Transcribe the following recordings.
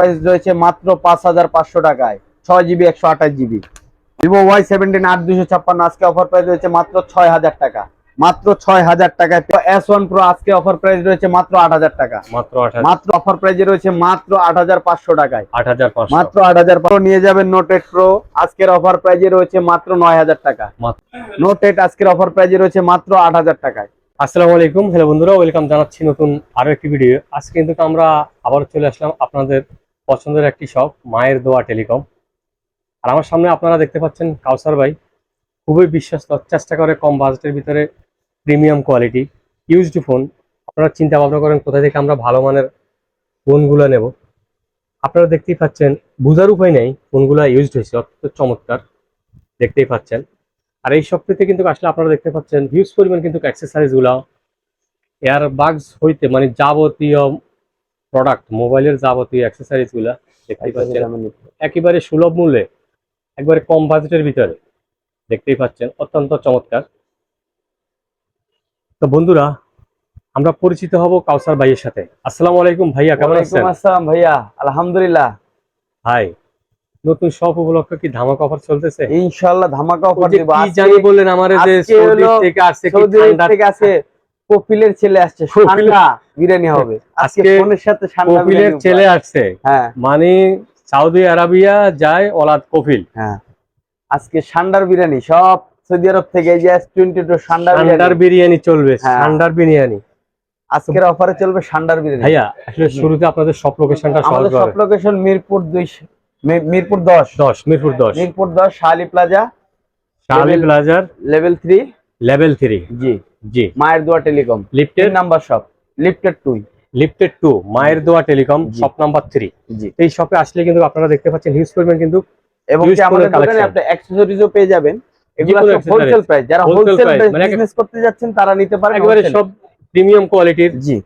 Price রয়েছে মাত্র পাঁচ হাজার পাঁচশো টাকায়। ছয় জিবি একশো আঠাশ জিবি ভিভো ওয়াই সেভেন্টিন আট দুশো ছাপ্পান্ন আজকে অফার প্রাইস রয়েছে মাত্র ছয় হাজার টাকা। মাত্র ছয় হাজার টাকায় এস ওয়ান প্রো আজকে অফার প্রাইস রয়েছে মাত্র আট হাজার টাকা। মাত্র মাত্র অফার প্রাইজে রয়েছে মাত্র আট হাজার পাঁচশো টাকায়। মাত্র আট হাজার পাঁচশো নিয়ে যাবেন নোট এইট প্রো আজকের অফার প্রাইজে রয়েছে মাত্র নয় হাজার টাকা। নোট এইট আজকের অফার প্রাইজে রয়েছে মাত্র আট হাজার টাকায়। আসসালামু আলাইকুম। হ্যালো বন্ধুরা ওয়েলকাম জানাচ্ছি নতুন আরও একটি ভিডিও আজকে কিন্তু আমরা আবার চলে আসলাম আপনাদের পছন্দের একটি শপ মায়ের দোয়া টেলিকম আর আমার সামনে আপনারা দেখতে পাচ্ছেন কাউসার ভাই। খুবই বিশ্বস্ত, চেষ্টা করে কম বাজেটের ভিতরে প্রিমিয়াম কোয়ালিটি ইউজড ফোন আপনারা চিন্তা ভাবনা করেন কোথা থেকে আমরা ভালো মানের ফোনগুলো নেব। আপনারা দেখতেই পাচ্ছেন, বুঝার উপায় নেই ফোনগুলো ইউজড হয়েছে, অত্যন্ত চমৎকার। দেখতেই পাচ্ছেন। আর এই শপটিতে কিন্তু আসলে আপনারা দেখতে পাচ্ছেন হিউজ পরিমাণ কিন্তু অ্যাক্সেসরিজগুলা এয়ার বাগস হইতে মানে যাবতীয় প্রোডাক্ট মোবাইলের যাবতীয় অ্যাক্সেসরিজগুলা দেখতেই পাচ্ছেন। একেবারে সুলভ মূল্যে একবারে কম বাজেটের ভিতরে দেখতেই পাচ্ছেন অত্যন্ত চমৎকার। তো বন্ধুরা আমরা পরিচিত হব কাউসার ভাইয়ের সাথে। আসসালামু আলাইকুম ভাইয়া কেমন আছেন? আসসালাম ভাইয়া আলহামদুলিল্লাহ। ভাই নতুন সব উপলক্ষে কি ধামাকা অফার চলতেছে? ইনশাআল্লাহ ধামাকা অফার দিব। কি জানি বললেন আমার যে সৌদি থেকে আসছে কি ঠান্ডা থেকে আছে কপিলের ছেলে আসছে ঠান্ডা বিরিয়ানি হবে। আজকে ফোনের সাথে কপিলের ছেলে আসছে। হ্যাঁ। মানে সাউদি আরাবিয়া যায় ওলাদ কফিল হ্যাঁ। আজকে সান্ডার বিরিয়ানি সব সৌদি আরব থেকে এই যে টোয়েন্টি টু সান্ডার ঠান্ডার বিরিয়ানি চলবে হ্যাঁ। ঠান্ডার বিরিয়ানি। আজকের অফারে চলবে সান্ডার বিরিয়ানি। ভাইয়া আসলে শুরুতে আপনাদের সব লোকেশনটা আমাদের সব লোকেশন মিরপুর দুই মিরপুর দশ। দশ মিরপুর দশ। মিরপুর দশ শালি প্লাজা। শালি প্লাজার লেভেল থ্রি লেভেল থ্রি জি। জি। মায়ের দোয়া টেলিকম। লিফটেড তিন নাম্বার শপ লিফটেড two lifted two Mayer Doa telecom shop number three জি। এই শপে আসলে কিন্তু আপনারা দেখতে পাচ্ছেন হিউজ পরিমাণ কিন্তু এবং আমাদের দোকানে আপনি অ্যাকসেসরিজও পেয়ে যাবেন। এগুলো কোনো সব accessories। হোলসেল প্রাইস যারা হোলসেল মানে বিজনেস করতে যাচ্ছেন তারা নিতে পারেন একেবারে সব প্রিমিয়াম কোয়ালিটির জি।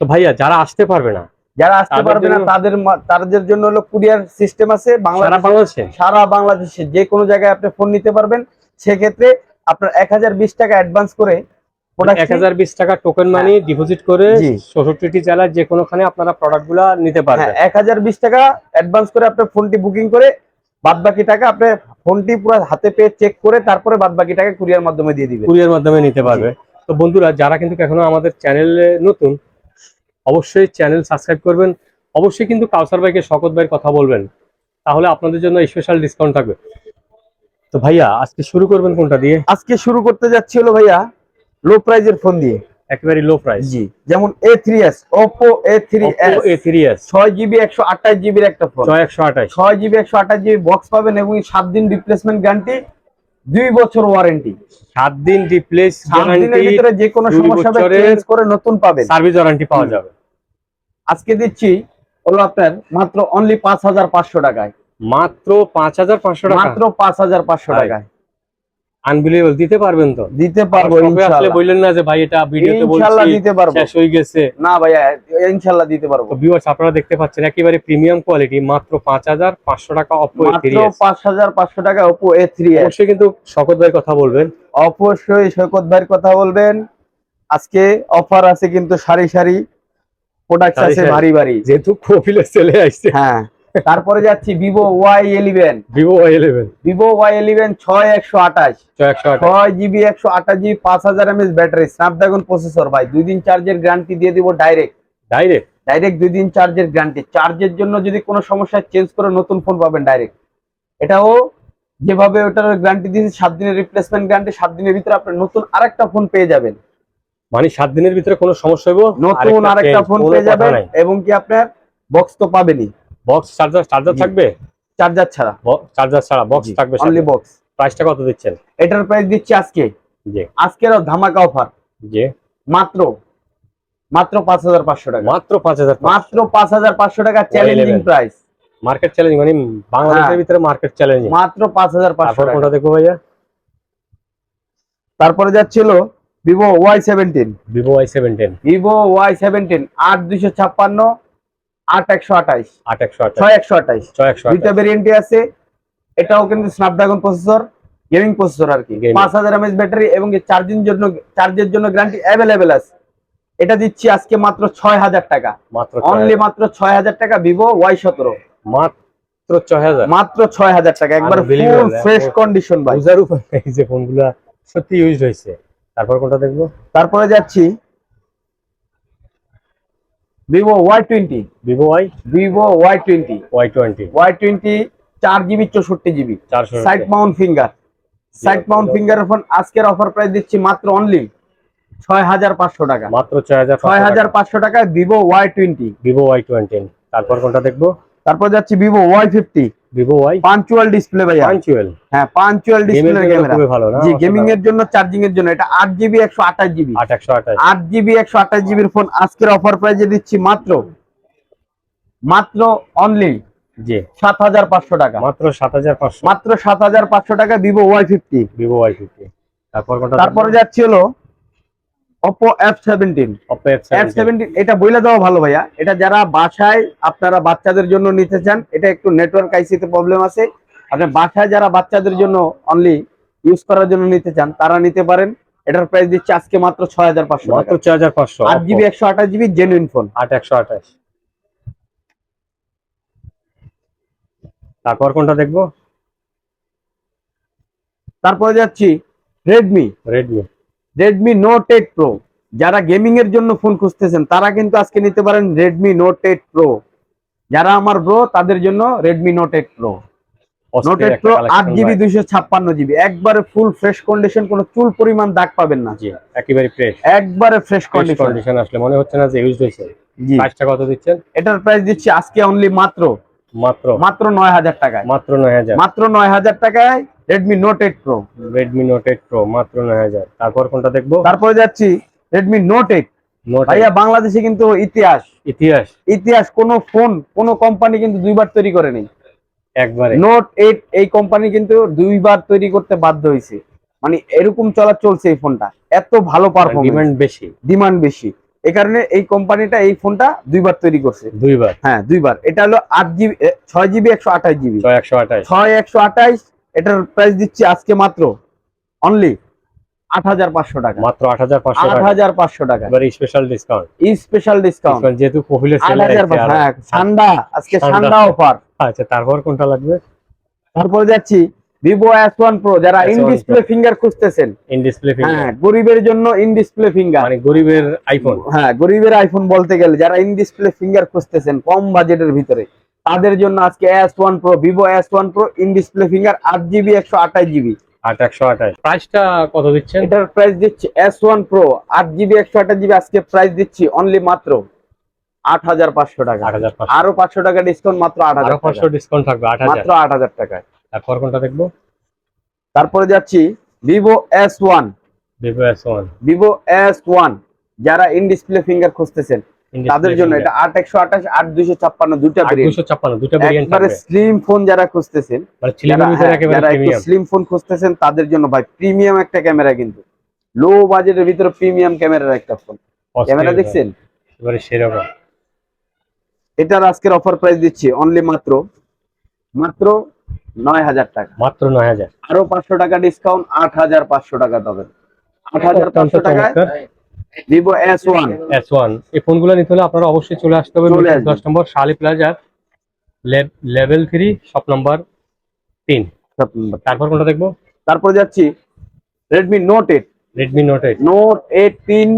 তো ভাইয়া যারা আসতে পারবে না যারা আসতে পারবে না তাদের তাদের জন্য হলো কুরিয়ার সিস্টেম আছে সারা বাংলাদেশ বাংলাদেশে? সারা বাংলাদেশে যে কোনো জায়গায় আপনি ফোন নিতে পারবেন। সেক্ষেত্রে আপনার এক হাজার বিশ টাকা অ্যাডভান্স করে এক হাজার বিশ টাকা টোকেন মানি ডিপোজিট করে। জি। জেলার যে কোনোখানে আপনারা প্রোডাক্টগুলা নিতে হ্যাঁ পারবেন। এক হাজার বিশ টাকা অ্যাডভান্স করে আপনার ফোনটি বুকিং করে বাদ বাকি টাকা আপনি ফোনটি পুরো হাতে পেয়ে চেক করে তারপরে বাদ বাকি টাকা কুরিয়ার মাধ্যমে দিয়ে দিবেন। কুরিয়ার মাধ্যমে নিতে পারবে। তো বন্ধুরা যারা কিন্তু এখনও আমাদের চ্যানেলে নতুন অবশ্যই চ্যানেল সাবস্ক্রাইব করবেন। অবশ্যই কিন্তু কাউসার ভাইকে শকত ভাইয়ের কথা বলবেন। তাহলে আপনাদের জন্য স্পেশাল ডিসকাউন্ট থাকবে। তো ভাইয়া আজকে শুরু করবেন কোনটা দিয়ে? আজকে শুরু করতে যাচ্ছি হলো ভাইয়া লো প্রাইজের ফোন দিয়ে। একেবারে লো প্রাইস জি যেমন A three S Oppo A three S A three S ছয় জিবি একশো আঠাশ জিবির একটা ফোন ছয় একশো আঠাশ। ছয় জিবি একশো আঠাশ জিবি বক্স পাবেন এবং সাত দিন রিপ্লেসমেন্ট গ্যারান্টি দুই বছর ওয়ারেন্টি সাত দিন রিপ্লেস ভিতরে যে কোনো সমস্যা হবে চেঞ্জ করে নতুন পাবেন। সার্ভিস ওয়ারেন্টি পাওয়া যাবে। আজকে দিচ্ছি হলো আপনার মাত্র অনলি পাঁচ হাজার পাঁচশো টাকায়। মাত্র পাঁচ হাজার পাঁচশো টাকা। মাত্র পাঁচ হাজার পাঁচশো টাকায়। আনবিলিভেবল দিতে পারবেন তো? দিতে পারব আসলে বললেন না যে ভাই এটা ভিডিওতে দিতে পারব। শেষ হয়ে গেছে। না ভাইয়া ইনশাল্লাহ দিতে পারব। তো ভিউয়ার্স আপনারা দেখতে পাচ্ছেন একেবারে প্রিমিয়াম কোয়ালিটি মাত্র পাঁচ হাজার পাঁচশো টাকা মাত্র টাকা অবশ্যই কিন্তু শকত ভাইয়ের কথা বলবেন। অবশ্যই সৈকত ভাইয়ের কথা বলবেন। আজকে অফার আছে কিন্তু সারি সারি প্রোডাক্ট আছে। ভারী ভারী। যেহেতু কপিলের চলে আসছে। হ্যাঁ। তারপরে যাচ্ছি Vivo Y eleven Vivo Y eleven Vivo Y eleven ছয় একশো আঠাশ। ছয় জিবি একশো আঠাশ জিবি পাঁচ হাজার এমএস ব্যাটারি। স্ন্যাপড্রাগন প্রসেসর ভাই দুই দিন চার্জের গ্যারান্টি দিয়ে দিব ডাইরেক্ট ডাইরেক্ট ডাইরেক্ট দুই দিন চার্জের গ্যারান্টি চার্জের জন্য যদি কোনো সমস্যা চেঞ্জ করে নতুন ফোন পাবেন ডাইরেক্ট এটাও যেভাবে ওটার গ্যারান্টি দিয়েছে সাত দিনের রিপ্লেসমেন্ট গ্যারান্টি সাত দিনের ভিতরে আপনি নতুন আরেকটা ফোন পেয়ে যাবেন। মানে সাত দিনের ভিতরে কোনো সমস্যা হইব? নতুন আরেকটা ফোন পেয়ে যাবেন এবং কি আপনার বক্স তো পাবেনই। বক্স চার্জার চার্জার থাকবে? চার্জার ছাড়া। চার্জার ছাড়া বক্স থাকবে অনলি বক্স প্রাইসটা কত দিচ্ছেন? এটার প্রাইস দিচ্ছি আজকে। জি। আজকের ধামাকা অফার জি। মাত্র মাত্র পাঁচ হাজার পাঁচশো টাকা। মাত্র পাঁচ হাজার মাত্র পাঁচ হাজার পাঁচশো টাকা চ্যালেঞ্জিং প্রাইস মার্কেট চ্যালেঞ্জ মানে বাংলাদেশের হ্যাঁ। ভিতরে মার্কেট চ্যালেঞ্জ মাত্র পাঁচ হাজার পাঁচশো তারপর টাকা। কোনটা দেখব ভাইয়া? তারপরে যাচ্ছিল Vivo Y seventeen Vivo Y seventeen Vivo Y seventeen আট দুইশো ছাপ্পান্ন আট একশো আঠাইশ। আট একশো ছয় একশো আঠাইশ। ছয় একশো দুইটা ভেরিয়েন্টই আছে। এটাও কিন্তু স্ন্যাপড্রাগন প্রসেসর গেমিং প্রসেসর আর কি। পাঁচ হাজার এমএস ব্যাটারি এবং চার্জিং জন্য চার্জের জন্য গ্যারান্টি অ্যাভেলেবেল আছে। এটা দিচ্ছি আজকে মাত্র ছয় হাজার টাকা। মাত্র অনলি মাত্র ছয় হাজার টাকা ভিভো ওয়াই সতেরো। মাত্র ছয় হাজার। মাত্র ছয় হাজার টাকা। একবার ফুল ফ্রেশ কন্ডিশন ভাই। বুঝার উপর নেই যে ফোনগুলা সত্যি ইউজ হয়েছে। তারপর কোনটা দেখব? তারপরে যাচ্ছি Vivo Y twenty Vivo Y Vivo Y twenty Y twenty Y twenty চার জিবি চৌষট্টি GB side mount finger side mount ফিঙ্গারের phone আজকের অফার প্রাইস দিচ্ছি মাত্র অনলি ছয় হাজার পাঁচশো টাকা। মাত্র ছয় হাজার ছয় হাজার পাঁচশো টাকায় Vivo Y twenty Vivo Y twenty তারপর কোনটা দেখব? তারপর যাচ্ছি Vivo Y fifty Vivo Y punch hole display ভাইয়া। পাঞ্চুয়াল হ্যাঁ পাঞ্চুয়াল গেমের ডিসপ্লে জন্য ক্যামেরা খুবই ভালো জি গেমিং এর জন্য চার্জিং এর জন্য। এটা আট জিবি একশো আঠাশ জিবি জিবির ফোন আজকের অফার প্রাইজে দিচ্ছি মাত্র মাত্র অনলি জি। টাকা। মাত্র সাত হাজার পাঁচশো। মাত্র সাত হাজার পাঁচশো টাকা Vivo Y fifty Vivo Y fifty তারপর তারপরে যাচ্ছি হলো অপো এফ এফ সেভেন্টিন এটা বইলে দেওয়া ভালো ভাইয়া। এটা যারা বাসায় আপনারা বাচ্চাদের জন্য নিতে চান এটা একটু নেটওয়ার্ক আইসিতে প্রবলেম আছে। আপনি বাসায় যারা বাচ্চাদের জন্য অনলি ইউজ করার জন্য নিতে চান তারা নিতে পারেন। এটার প্রাইস দিচ্ছে আজকে মাত্র ছয় হাজার পাঁচশো মাত্র ছয় হাজার পাঁচশো আট জিবি একশো আঠাশ জিবি জেনুইন ফোন আট একশো আঠাশ। তারপর কোনটা দেখব? তারপরে যাচ্ছি Redmi Redmi Redmi note eight pro যারা গেমিং এর জন্য ফোন খুঁজতেছেন তারা কিন্তু আজকে নিতে পারেন রেডমি নোট এইট প্রো যারা আমার ব্রো তাদের জন্য Redmi note eight pro note eight pro আট জিবি দুইশো ছাপ্পান্ন জিবি একবারে ফুল ফ্রেশ কন্ডিশন কোনো চুল পরিমাণ দাগ পাবেন না। জি একেবারে ফ্রেশ একবারে ফ্রেশ কন্ডিশন কন্ডিশন আসলে মনে হচ্ছে না যে ইউজ হয়েছে। জি। প্রাইসটা কত দিচ্ছেন? এটার প্রাইস দিচ্ছি আজকে অনলি মাত্র। মাত্র। মাত্র নয় হাজার টাকায়। মাত্র নয় হাজার। মাত্র নয় হাজার টাকায় Redmi note eight pro Redmi note eight pro মাত্র নয় হাজার। তারপর কোনটা দেখব? তারপরে যাচ্ছি রেডমি নোট এইট ভাইয়া বাংলাদেশে কিন্তু ইতিহাস। ইতিহাস। ইতিহাস কোন ফোন কোন কোম্পানি কিন্তু দুইবার তৈরি করেনি একবারে। নোট এইট এই কোম্পানি কিন্তু দুইবার তৈরি করতে বাধ্য হয়েছে। মানে এরকম চলা চলছে এই ফোনটা এত ভালো পারফরমেন্স ডিমান্ড বেশি। ডিমান্ড বেশি। এই কারণে এই কোম্পানিটা এই ফোনটা দুইবার তৈরি করছে। দুইবার। হ্যাঁ দুইবার। এটা হলো আট জিবি ছয় জিবি একশো আঠাশ জিবি ছয় একশো আঠাশ। ছয় একশো আঠাশ এটার প্রাইস দিচ্ছি আজকে মাত্র অনলি আট হাজার পাঁচশো টাকা। মাত্র আট হাজার পাঁচশো আট হাজার পাঁচশো টাকা। এবারে স্পেশাল ডিসকাউন্ট স্পেশাল ডিসকাউন্ট যেহেতু কপিলের আট হাজার হ্যাঁ ঠান্ডা আজকে ঠান্ডা। ঠান্ডা অফার আচ্ছা তারপর কোনটা লাগবে? তারপরে যাচ্ছি ভিভো এস ওয়ান প্রো যারা S1 ইন ডিসপ্লে ফিঙ্গার খুঁজতেছেন। ইন ডিসপ্লে হ্যাঁ গরিবের জন্য ইন ডিসপ্লে ফিঙ্গার মানে গরিবের আইফোন হ্যাঁ গরিবের আইফোন বলতে গেলে যারা ইন ডিসপ্লে ফিঙ্গার খুঁজতেছেন কম বাজেটের ভিতরে। তাদের জন্য আজকে S one pro Vivo S one pro in display finger আট জিবি একশো আঠাশ জিবি আট একশো আঠাশ। প্রাইসটা কত দিচ্ছেন? এটার প্রাইস দিচ্ছি এস ওয়ান প্রো আট জিবি একশো আঠাশ জিবি আজকে প্রাইস দিচ্ছি অনলি মাত্র আট হাজার পাঁচশো টাকা। আরও পাঁচশো টাকা ডিসকাউন্ট মাত্র আট হাজার পাঁচশো ডিসকাউন্ট থাকবে মাত্র আট হাজার টাকায়। তারপর কোনটা দেখব? তারপরে যাচ্ছি Vivo S one Vivo S one Vivo S one যারা ইন ডিসপ্লে ফিঙ্গার খুঁজতেছেন তাদের জন্য এটা আট একশো আঠাশ আট দুইশো ছাপ্পান্ন ভেরিয়েন্ট ছাপ্পান্ন দুটো একবারে স্লিম ফোন যারা খুঁজতেছেন মানে ছিলেন ভিতরে হ্যাঁ, একেবারে যারা একটু স্লিম ফোন খুঁজতেছেন তাদের জন্য ভাই প্রিমিয়াম একটা ক্যামেরা কিন্তু। লো বাজেটের ভিতরে প্রিমিয়াম ক্যামেরার একটা ফোন ক্যামেরা দেখছেন? এবারে সেরকম এটার আজকের অফার প্রাইস দিচ্ছি অনলি মাত্র মাত্র নয় হাজার টাকা। মাত্র নয় হাজার। আরও পাঁচশো টাকা ডিসকাউন্ট আট হাজার পাঁচশো টাকা পাবেন আট হাজার পাঁচশো টাকায় Vivo S one S one এই ফোনগুলো নিতে হলে আপনারা অবশ্যই চলে আসতে হবে দশ নম্বর শালি প্লাজার লেভেল থ্রি শপ নম্বর তিন। তারপর কোনটা দেখব? তারপর যাচ্ছি Redmi note eight Redmi note eight note eight তিন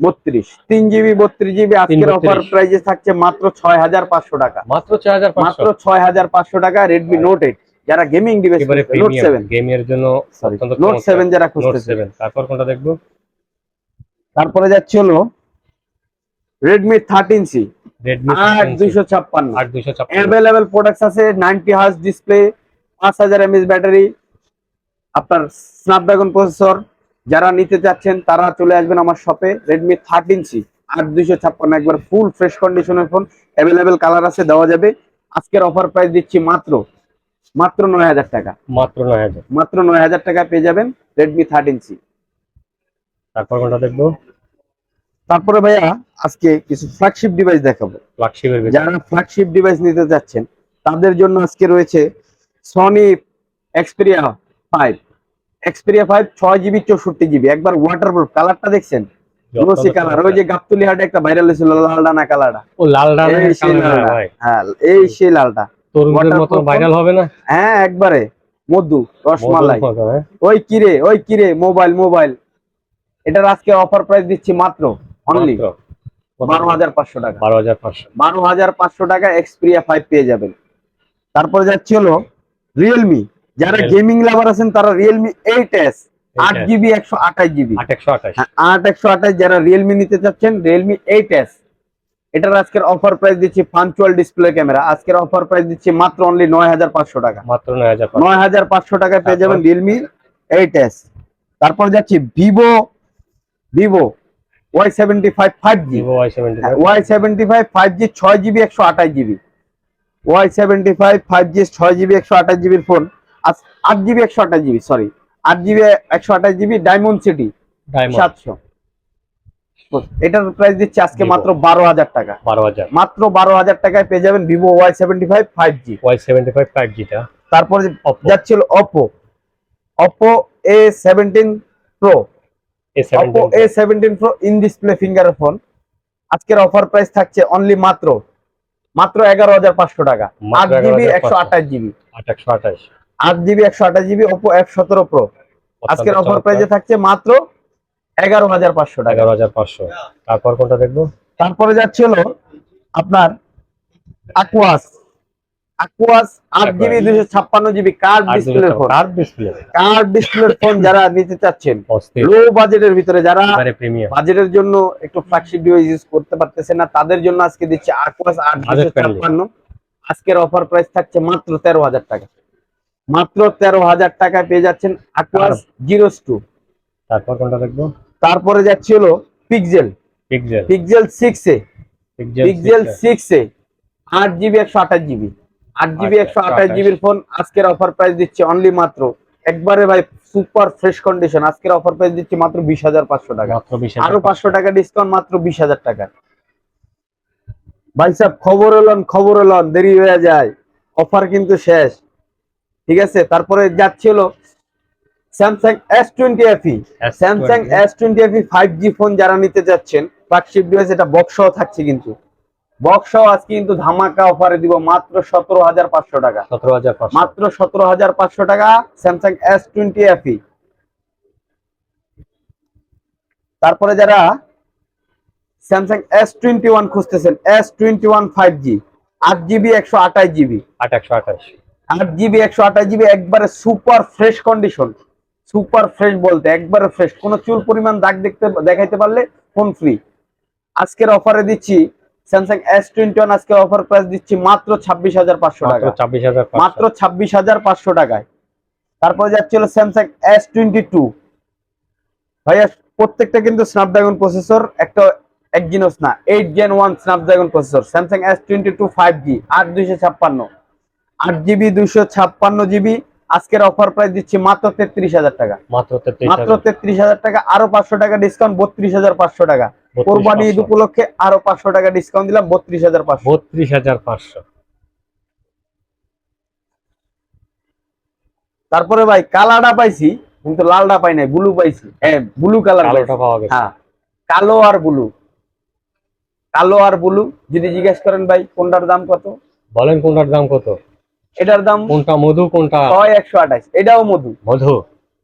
বত্রিশ। তিন জিবি বত্রিশ জিবি আজকের অফার প্রাইজে থাকছে মাত্র ছয় হাজার পাঁচশো টাকা। মাত্র ছয় হাজার মাত্র ছয় হাজার পাঁচশো টাকা রেডমি নোট এইট যারা গেমিং ডিভাইস নোট সেভেন গেমের জন্য নোট সেভেন যারা নোট সেভেন তারপর কোনটা দেখব? তারপরে যাচ্ছে হলো রেডমি থার্টিন সি আট দুইশো ছাপ্পান্ন। অ্যাভেলেবেল প্রোডাক্টস আছে নাইনটি হার্স ডিসপ্লে পাঁচ হাজার এমএস ব্যাটারি আপনার স্ন্যাপড্রাগন প্রসেসর যারা নিতে চাচ্ছেন তারা চলে আসবেন আমার শপে রেডমি থার্টিন সি আট দুইশো ছাপ্পান্ন। একবার ফুল ফ্রেশ কন্ডিশনের ফোন অ্যাভেলেবেল কালার আছে দেওয়া যাবে। আজকের অফার প্রাইস দিচ্ছি মাত্র মাত্র নয় হাজার টাকা। মাত্র নয় হাজার। মাত্র নয় হাজার টাকা পেয়ে যাবেন রেডমি থার্টিন সি তারপর কোনটা দেখব? তারপরে ভাইয়া আজকে কিছু ফ্ল্যাগশিপ ডিভাইস দেখাবো। ফ্ল্যাগশিপের যারা ফ্ল্যাগশিপ ডিভাইস নিতে যাচ্ছেন তাদের জন্য আজকে রয়েছে Sony Xperia five Xperia five ছয় জিবি চৌষট্টি জিবি একবার ওয়াটারপ্রুফ কালারটা দেখছেন? গ্লোসি কালার ওই যে গাবতুলি হাটে একটা ভাইরাল হয়েছিল লাল ডানা কালারটা ও লাল ডাল এই সেই লালটা। ভাই। হ্যাঁ এই সেই লালটা। তরুণদের মতো ভাইরাল হবে না? হ্যাঁ একবারে। মধু রসমালাই। হ্যাঁ? ওই কিরে ওই কিরে মোবাইল মোবাইল এটার আজকে অফার প্রাইস দিচ্ছি মাত্র অনলি বারো হাজার পাঁচশো টাকা। বারো হাজার পাঁচশো। বারো হাজার পাঁচশো টাকা এক্সপিরিয়া ফাইভ পেয়ে যাবেন। তারপরে যাচ্ছে হলো রিয়েলমি যারা গেমিং লাভার আছেন তারা রিয়েলমি এইট এস আট জিবি একশো আঠাশ জিবি আট একশো আঠাশ। আট একশো আঠাশ যারা রিয়েলমি নিতে চাচ্ছেন রিয়েলমি এইট এস এটার আজকের অফার প্রাইস দিচ্ছি পাঞ্চুয়াল ডিসপ্লে ক্যামেরা আজকের অফার প্রাইস দিচ্ছি মাত্র অনলি নয় হাজার পাঁচশো টাকা। মাত্র নয় হাজার পাঁচশো। নয় হাজার পাঁচশো টাকায় পেয়ে যাবেন রিয়েলমি এইট এস তারপর যাচ্ছি Vivo Vivo Y seventy five five G Y seventy five five G ছয় জিবি একশো আঠাশ GB Y seventy five five G ছয় জিবি একশো আঠাশ জিবির ফোন আট জিবি একশো আঠাশ জিবি সরি আট জিবি একশো আঠাশ জিবি ডায়মন্ড সিটি সাতশো। এটার প্রাইস দিচ্ছে আজকে মাত্র বারো হাজার টাকা। বারো হাজার। মাত্র বারো হাজার টাকায় পেয়ে যাবেন Vivo Y seventy five five G Y seventy five five জিটা তারপরে যাচ্ছিল Oppo Oppo A seventeen pro A seventeen pro in display finger phone আজকের অফার প্রাইস থাকছে অনলি মাত্র মাত্র এগারো হাজার পাঁচশো টাকা। আট জিবি 11,500 একশো আঠাশ জিবি আট আট জিবি একশো আঠাশ জিবি ওপো এফ সতেরো প্রো আজকের অফার প্রাইসে থাকছে মাত্র এগারো হাজার পাঁচশো টাকা। এগারো হাজার পাঁচশো। তারপর কোনটা দেখব? তারপরে যাচ্ছিল আপনার আকুয়াস আকুয়াস আট জিবি দুশো ছাপ্পান্ন জিবি কার্ড ডিসপ্লে ফোন আট ডিসপ্লে কার্ড ডিসপ্লে ফোন যারা নিতে চাচ্ছেন লো বাজেটের ভিতরে যারা বাজেটের জন্য একটু ফ্ল্যাগশিপ ডিভাইস ইউজ করতে পারতেছে না তাদের জন্য আজকে দিচ্ছে আকুয়াস আট দুশো Budget friendly। ছাপ্পান্ন। আজকের অফার প্রাইস থাকছে মাত্র তেরো হাজার টাকা। মাত্র তেরো হাজার টাকায় পেয়ে যাচ্ছেন আকুয়াস জিরো টু তারপর কোনটা দেখব? তারপরে যাচ্ছে হলো pixel pixel pixel six A. Pixel pixel six A. আট জিবি একশো আঠাশ জিবি আট জিবি একশো আঠাশ জিবির ফোন আজকের অফার প্রাইস দিচ্ছে অনলি মাত্র। একবারে ভাই সুপার ফ্রেশ কন্ডিশন আজকের অফার প্রাইস দিচ্ছে মাত্র বিশ হাজার পাঁচশো টাকা। আরও পাঁচশো। টাকা ডিসকাউন্ট মাত্র বিশ হাজার টাকা। ভাই সাহেব খবর এলন খবর এলন দেরি হয়ে যায়। অফার কিন্তু শেষ। ঠিক আছে? তারপরে যাচ্ছিল Samsung S twenty FE Samsung S twenty FE five G phone যারা নিতে যাচ্ছেন ফ্ল্যাগশিপ ডিভাইস এটা বক্সও থাকছে কিন্তু। বক্সও আজকে কিন্তু ধামাকা অফারে দিব মাত্র সতেরো হাজার পাঁচশো টাকা। সতেরো হাজার মাত্র সতেরো হাজার পাঁচশো টাকা স্যামসাং এস টোয়েন্টি এফি তারপরে যারা স্যামসাং এস টোয়েন্টি ওয়ান খুঁজতেছেন S twenty one five G আট জিবি একশো আঠাশ জিবি আট একশো আঠাশ। আট জিবি একশো আঠাশ জিবি একবারে super fresh condition super fresh বলতে একবারে ফ্রেশ কোনো চুল পরিমাণ দাগ দেখতে দেখাইতে পারলে ফোন ফ্রি আজকের অফারে দিচ্ছি স্যামসাং এস টোয়েন্টি ওয়ান আজকের অফার প্রাইস দিচ্ছি মাত্র ছাব্বিশ হাজার পাঁচশো টাকা মাত্র ছাব্বিশ হাজার পাঁচশো টাকায়। তারপরে যাচ্ছিল স্যামসাং এস টোয়েন্টি টু ভাইয়া প্রত্যেকটা কিন্তু স্ন্যাপড্রাগন প্রসেসর একটা একজিনোস না eight gen one Snapdragon processor Samsung S twenty two five G আট দুইশো ছাপ্পান্ন। আট জিবি দুইশো ছাপ্পান্ন জিবি আজকের অফার প্রাইস দিচ্ছি মাত্র তেত্রিশ হাজার টাকা। মাত্র তেত্রিশ হাজার। টাকা আরও পাঁচশো টাকা ডিসকাউন্ট বত্রিশ হাজার পাঁচশো টাকা। কোরবানি ঈদ উপলক্ষে আরও পাঁচশো টাকা ডিসকাউন্ট দিলাম বত্রিশ হাজার পাঁচশো। বত্রিশ হাজার পাঁচশো। তারপরে ভাই কালারটা পাইছি কিন্তু লালটা পাই নাই ব্লু পাইছি। হ্যাঁ ব্লু কালার হ্যাঁ কালো আর ব্লু। কালো আর ব্লু যদি জিজ্ঞেস করেন ভাই কোনটার দাম কত? বলেন কোনটার দাম কত? এটার দাম কোনটা মধু কোনটা? ছয় একশো আঠাশ। এটাও মধু। মধু?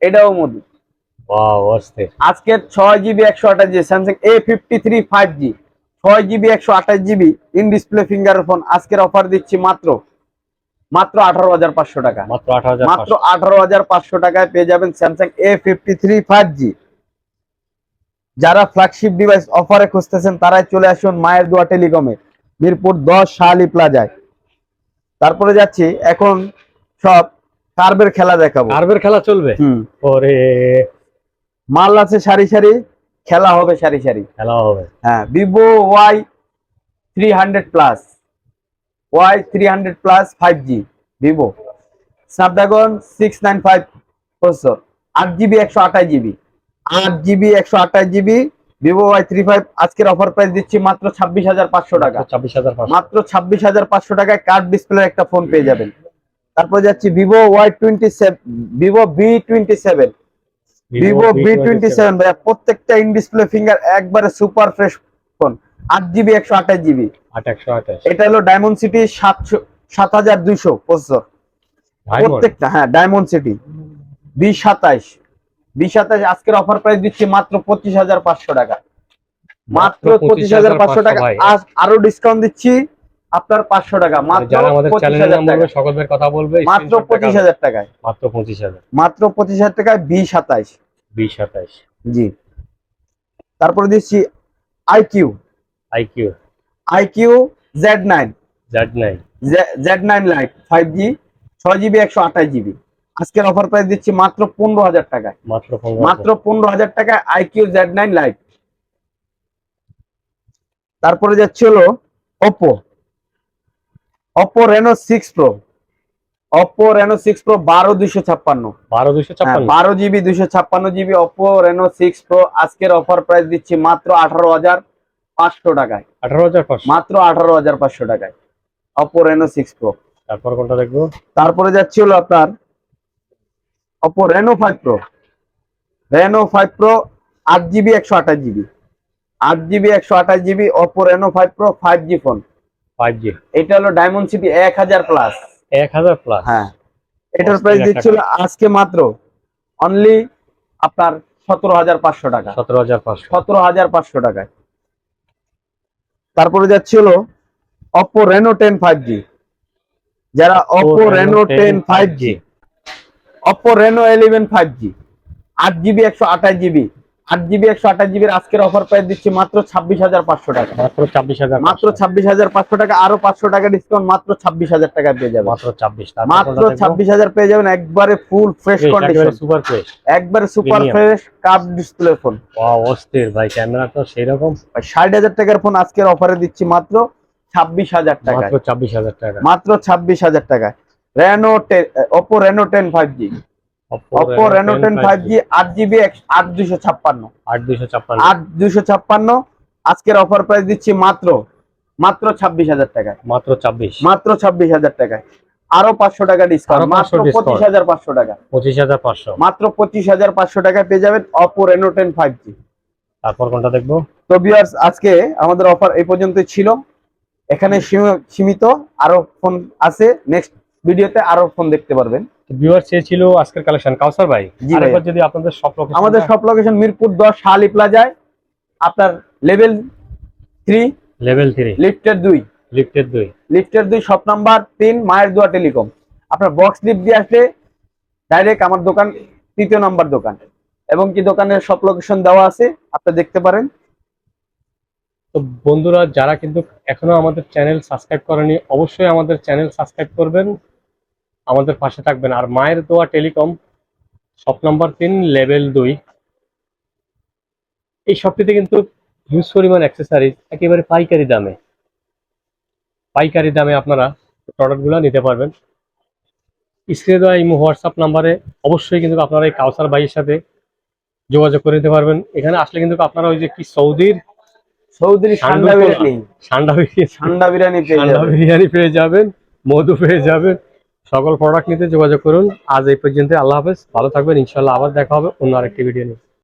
এটাও মধু। আজকে ছয় জিবি একশো আঠাশ G Samsung A fifty three five G ছয় জিবি একশো আঠাশ GB in display finger phone আজকের অফার দিচ্ছি মাত্র মাত্র আঠারো হাজার পাঁচশো টাকা। মাত্র মাত্র আঠারো হাজার পাঁচশো টাকায় পেয়ে যাবেন Samsung A fifty three five G যারা ফ্ল্যাগশিপ ডিভাইস অফারে খুঁজতেছেন তারাই চলে আসুন মায়ের দোয়া টেলিকমে। মিরপুর দশ শাহালি প্লাজায়। তারপরে যাচ্ছি এখন সব কার্বের খেলা দেখাবো। কার্বের খেলা চলবে? ওরে। মাল আছে সারি সারি খেলা হবে সারি সারি। খেলা হবে। হ্যাঁ Vivo Y three hundred plus Y three hundred plus five G Vivo Snapdragon six nine five processor আট জিবি একশো আঠাশ জিবি আট জিবি একশো আঠাশ GB Vivo Y three five আজকের অফার প্রাইস দিচ্ছি মাত্র ছাব্বিশ হাজার পাঁচশো টাকা। ছাব্বিশ হাজার মাত্র ছাব্বিশ হাজার পাঁচশো টাকায় কার্ড ডিসপ্লে একটা ফোন পেয়ে যাবেন। তারপর যাচ্ছি Vivo Y twenty seven Vivo V twenty seven Vivo V twenty seven ভাইয়া প্রত্যেকটা ইন ডিসপ্লে ফিঙ্গার একবারে সুপার ফ্রেশ ফোন আট জিবি একশো আঠাশ জিবি এটা হলো ডায়মন্ড সিটি সাতশো সাত হাজার দুইশো প্রসেসর প্রত্যেকটা হ্যাঁ ডায়মন্ড সিটি বি সাতাইশ বি সাতাইশ আজকের অফার প্রাইস দিচ্ছি মাত্র পঁচিশ হাজার পাঁচশো টাকা। মাত্র পঁচিশ হাজার পাঁচশো টাকা। আরও ডিসকাউন্ট দিচ্ছি আপনার পাঁচশো টাকা। মাত্র সকলের কথা বলবে মাত্র পঁচিশ হাজার টাকায়। মাত্র পঁচিশ হাজার। মাত্র পঁচিশ হাজার টাকায় বি সাতাইশ। বিশ সাতাইশ। জি। তারপরে দিচ্ছি iQOO iQOO iQOO Z nine Z nine Z nine Lite five G ছয় জিবি একশো আঠাশ জিবি আজকের অফার প্রাইস দিচ্ছি মাত্র পনেরো হাজার টাকায়। মাত্র পনেরো হাজার। টাকায় আইকিউ জেড নাইন লাইট তারপরে যাচ্ছে হলো Oppo Oppo Reno six Pro Oppo Reno six Pro বারো দুইশো ছাপ্পান্ন। বারো ছাপ্পান্ন। বারো জিবি দুইশো ছাপ্পান্ন GB Oppo Reno six Pro আজকের অফার প্রাইস দিচ্ছি মাত্র আঠারো হাজার পাঁচশো টাকায়। আঠারো হাজার মাত্র আঠারো হাজার পাঁচশো টাকায়। ওপো রেনো সিক্স প্রো তারপর কোনটা দেখব? তারপরে যাচ্ছে হলো আপনার Oppo Reno five Pro Reno five Pro আট জিবি একশো আঠাশ জিবি আট জিবি একশো আঠাশ GB Oppo Reno five Pro five G phone five G এটা হলো ডায়মন্ড সিটি এক হাজার প্লাস এক হাজার প্লাস হ্যাঁ। এটার প্রাইস দিচ্ছিল আজকে মাত্র অনলি আপনার সতেরো হাজার পাঁচশো টাকা। সতেরো হাজার পাঁচশো। সতেরো হাজার পাঁচশো টাকায়। তারপরে যাচ্ছে হলো Oppo Reno ten five G যারা Oppo Reno ten five G Oppo Reno eleven five G আট জিবি একশো আঠাশ জিবি আট জিবি একশো আঠাশ জিবির আজকের অফার প্রাইস দিচ্ছি মাত্র ছাব্বিশ হাজার পাঁচশো টাকা। মাত্র ছাব্বিশ হাজার মাত্র ছাব্বিশ হাজার পাঁচশো টাকা আরও পাঁচশো টাকা ডিসকাউন্ট মাত্র ছাব্বিশ হাজার টাকা পেয়ে যাবেন। মাত্র ছাব্বিশ মাত্র ছাব্বিশ হাজার পেয়ে যাবেন একবারে full fresh condition super fresh একবারে সুপার ফ্রেশ কাপ ডিসপ্লে ফোন অস্থির ভাই ক্যামেরা তো সেই রকম ষাট হাজার টাকার ফোন আজকের অফারে দিচ্ছি মাত্র ছাব্বিশ হাজার মাত্র ছাব্বিশ হাজার টাকা। মাত্র ছাব্বিশ হাজার টাকায়। Reno Oppo Reno ten five G Oppo Reno ten five G আট জিবি আট দুশো ছাপ্পান্ন। আট দুশো ছাপ্পান্ন। আট দুশো ছাপ্পান্ন। আজকের অফার প্রাইস দিচ্ছি মাত্র মাত্র ছাব্বিশ হাজার টাকায়। মাত্র ছাব্বিশ। মাত্র ছাব্বিশ হাজার টাকায়। আরও পাঁচশো টাকা ডিসকাউন্ট মাত্র পঁচিশ হাজার পাঁচশো টাকা। পঁচিশ হাজার পাঁচশো। মাত্র পঁচিশ হাজার পাঁচশো টাকায় পেয়ে যাবেন Oppo Reno ten five G তারপর কোনটা দেখব? তো আজকে আমাদের অফার এই পর্যন্তই ছিল। এখানে সীমিত আরও ফোন আছে। নেক্সট ভিডিওতে আরও ফোন দেখতে পারবেন। ভিউয়ার চেয়েছিল আজকের কালেকশন কাউসার ভাই। আরেকবার যদি আপনাদের সব লোকেশন আমাদের সব লোকেশন মিরপুর দশ শালি প্লাজায়। আপনার লেভেল থ্রি লেভেল থ্রি লিফটের দুই। লিফটের দুই। লিফটের দুই শপ নাম্বার তিন মায়ের দোয়া টেলিকম আপনার বক্স লিফট দিয়ে আসলে ডাইরেক্ট আমার দোকান তৃতীয় নাম্বার দোকান। এবং কি দোকানের সব লোকেশন দেওয়া আছে আপনি দেখতে পারেন। তো বন্ধুরা যারা কিন্তু এখনও আমাদের চ্যানেল সাবস্ক্রাইব করেনি অবশ্যই আমাদের চ্যানেল সাবস্ক্রাইব করবেন। আমাদের পাশে থাকবেন। আর মায়ের দোয়া টেলিকম শপ নাম্বার তিন লেভেল দুই। এই শপটিতে কিন্তু হিউজ পরিমাণ অ্যাক্সেসরিজ একেবারে পাইকারি দামে। পাইকারি দামে আপনারা প্রোডাক্টগুলো নিতে পারবেন। স্ক্রিনে দেওয়া ইমো হোয়াটসঅ্যাপ নাম্বারে অবশ্যই কিন্তু আপনারা এই কাউসার ভাইয়ের সাথে যোগাযোগ করে নিতে পারবেন। এখানে আসলে কিন্তু আপনারা ওই যে কি সৌদির সৌদির ঠান্ডা বিরিয়ানি। ঠান্ডা বিরিয়ানি। ঠান্ডা বিরিয়ানি পেয়ে যাবেন মধু পেয়ে যাবেন। সকল প্রোডাক্ট নিতে যোগাযোগ করুন। আজ এই পর্যন্ত আল্লাহ হাফেজ। ভালো থাকবেন ইনশাল্লাহ আবার দেখা হবে অন্য আরেকটি ভিডিও নিয়ে।